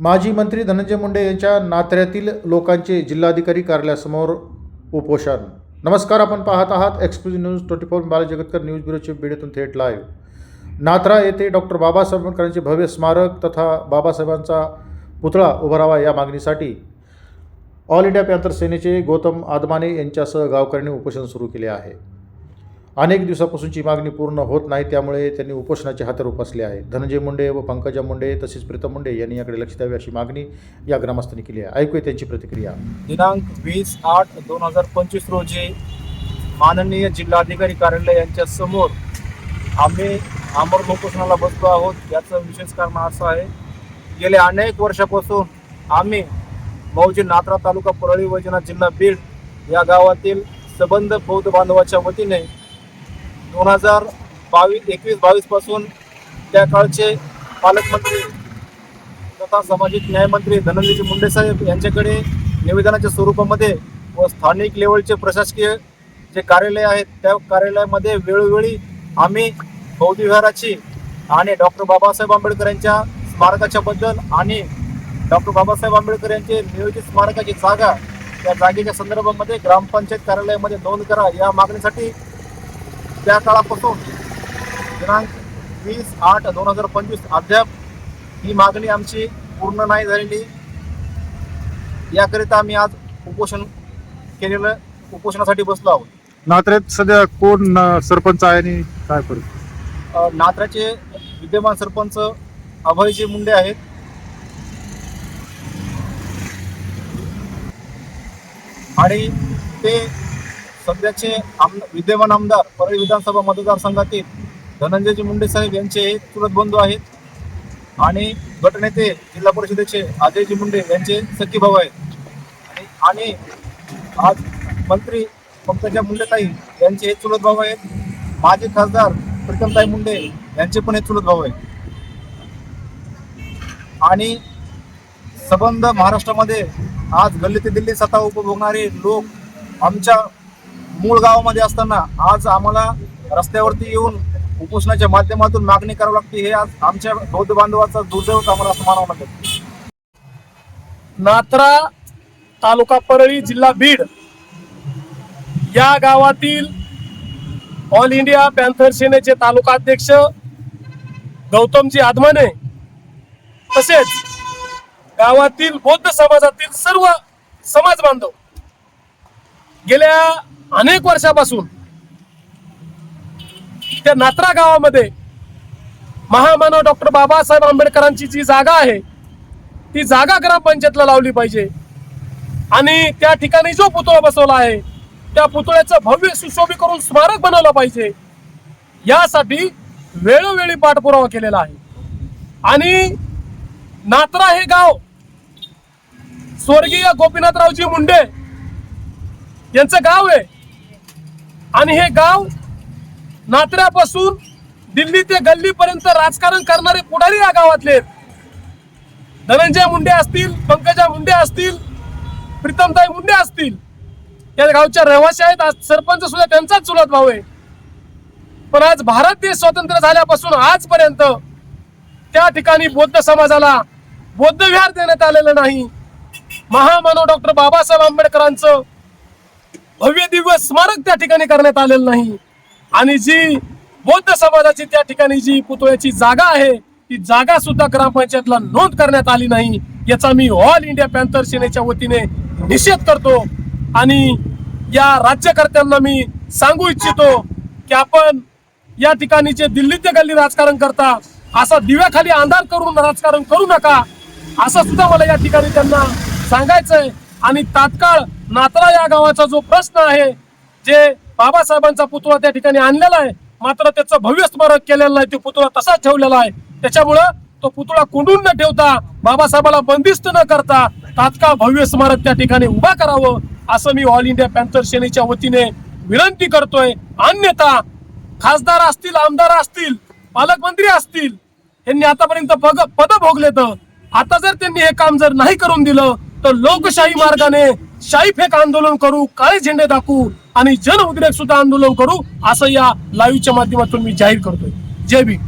माजी मंत्री धनंजय मुंडे यांच्या नात्र्यातील लोकांचे जिल्हाधिकारी कार्यालयासमोर उपोषण. नमस्कार आपण पाहत आहात एक्सक्लुझिव्ह न्यूज ट्वेंटी फोर बालाजगतकर न्यूज ब्युरोचे बीडीतून थेट लाईव्ह नात्रा येथे डॉक्टर बाबासाहेब आंबेडकरांचे भव्य स्मारक तथा बाबासाहेबांचा पुतळा उभारावा या मागणीसाठी ऑल इंडिया पॅन्थर सेनेचे गौतम आदमाने यांच्यासह गावकऱ्यांनी उपोषण सुरू केले आहे. अनेक दिवसापासूनची मागणी पूर्ण होत नाही त्यामुळे त्यांनी उपोषणाचे हातर उपासले आहे. धनंजय मुंडे व पंकजा मुंडे तसेच प्रीतम मुंडे यांनी याकडे लक्ष द्यावे अशी मागणी या ग्रामस्थांनी केली आहे. ऐकूया त्यांची प्रतिक्रिया. दिनांक वीस आठ दोन हजार पंचवीस रोजी माननीय जिल्हाधिकारी कार्यालय यांच्या समोर आम्ही आमर उपोषणाला बसलो आहोत. याचं विशेष कारण असं आहे गेल्या अनेक वर्षापासून आम्ही मौजी नात्रा तालुका परळी वैजनाथ जिल्हा बीड या गावातील सबंध बौद्ध बांधवाच्या वतीने दोन हजार बावीस एकवीस बावीसपासून त्या काळचे पालकमंत्री तथा सामाजिक न्यायमंत्री धनंजयजी मुंडे साहेब यांच्याकडे निवेदनाच्या स्वरूपामध्ये व स्थानिक लेवलचे प्रशासकीय जे कार्यालय आहेत त्या कार्यालयामध्ये वेळोवेळी आम्ही बौद्ध विहाराची आणि डॉक्टर बाबासाहेब आंबेडकर यांच्या स्मारकाच्या बद्दल आणि डॉक्टर बाबासाहेब आंबेडकर यांचे नियोजित स्मारकाची जागा त्या जागेच्या संदर्भामध्ये ग्रामपंचायत कार्यालयामध्ये नोंद करा या मागणीसाठी त्या काळापासून दिनांक वीस आठ दोन हजार पंचवीस अद्याप ही मागणी आमची पूर्ण नाही झालेली. याकरिता आम्ही आज उपोषण केलेलं उपोषणासाठी बसलो आहोत. नात्र्यात सध्या कोण सरपंच आहे आणि काय अ, नात्र्याचे विद्यमान सरपंच अभयजी मुंडे आहेत. आणि ते सध्याचे आम विद्यमान आमदार परळी विधानसभा मतदारसंघातील धनंजयजी मुंडे साहेब यांचे हे चुलत बंधू आहेत. आणि गटनेते जिल्हा परिषदेचे अजयजी मुंडे यांचे सखी भाऊ आहेत. आणि आणि आज मंत्री पंकजा मुंडेताई यांचे हे चुलत भाऊ आहेत. माजी खासदार प्रीतमताई मुंडे यांचे पण हे चुलत भाऊ आहेत. आणि संबंध महाराष्ट्रामध्ये आज गल्ली ते दिल्ली सत्ता उपभोगणारे लोक आमच्या मूळ गावामध्ये असताना आज आम्हाला रस्त्यावरती येऊन उपोषणाच्या माध्यमातून मागणी करावी लागते हे आज आमच्या बौद्ध बांधवाचा दुर्दैवच आम्हाला असं मानावं लागेल नात्रा तालुका परळी जिल्हा बीड या गावातील ऑल इंडिया पॅन्थर सेनेचे तालुका अध्यक्ष गौतमजी आदमाने तसेच गावातील बौद्ध समाजातील सर्व समाज बांधव गेल्या अनेक वर्षापासून त्या नात्रा गावामध्ये महामानव डॉक्टर बाबासाहेब आंबेडकरांची जी जागा आहे ती जागा ग्रामपंचायतला लावली पाहिजे. आणि त्या ठिकाणी जो पुतळा बसवला आहे त्या पुतळ्याचं भव्य सुशोभीकरण स्मारक बनवलं पाहिजे. यासाठी वेळोवेळी पाठपुरावा केलेला आहे. आणि नात्रा हे गाव स्वर्गीय गोपीनाथरावजी मुंडे यांचं गाव आहे. आणि हे गाव नात्र्यापासून दिल्ली ते गल्लीपर्यंत राजकारण करणारे पुढारी या गावातले धनंजय मुंडे असतील पंकजा मुंडे असतील प्रीतमताई मुंडे असतील. या गावच्या रहिवासी आहेत आज सरपंच सुद्धा त्यांचाच चुलत भाऊ आहे. पण आज भारत देश स्वतंत्र झाल्यापासून आजपर्यंत त्या ठिकाणी बौद्ध समाजाला बौद्ध विहार देण्यात आलेलं नाही. महामानव डॉक्टर बाबासाहेब आंबेडकरांचं भव्य दिव्य स्मारक त्या ठिकाणी करण्यात आलेलं नाही. आणि जी बौद्ध समाजाची त्या ठिकाणी जी पुतळ्याची जागा आहे ती जागा सुद्धा ग्रामपंचायतला नोंद करण्यात आली नाही याचा मी ऑल इंडिया पॅन्थर सेनेच्या वतीने निषेध करतो. आणि या राज्यकर्त्यांना मी सांगू इच्छितो की आपण या ठिकाणी जे दिल्ली ते गल्ली राजकारण करता असा दिव्याखाली अंधार करून राजकारण करू नका असं सुद्धा मला या ठिकाणी त्यांना सांगायचंय. आणि तात्काळ नात्रा या गावाचा जो प्रश्न आहे जे बाबासाहेबांचा पुतळा त्या ठिकाणी आणलेला आहे मात्र त्याचं भव्य स्मारक केलेलं आहे तो पुतळा तसाच ठेवलेला आहे. त्याच्यामुळं तो पुतळा कुंडून न ठेवता बाबासाहेबाला बंदिस्त न करता तात्काळ भव्य स्मारक त्या ठिकाणी उभा करावं असं मी ऑल इंडिया पॅन्थर सेनेच्या वतीने विनंती करतोय. अन्यथा खासदार असतील आमदार असतील पालकमंत्री असतील यांनी आतापर्यंत पग पद भोगले तर आता जर त्यांनी हे काम जर नाही करून दिलं तर लोकशाही मार्गाने शाही फेक आंदोलन करू काळे झेंडे दाखवू आणि जन उद्रेक सुद्धा आंदोलन करू असं या लाईव्हच्या माध्यमातून मी जाहीर करतोय. जय भीम.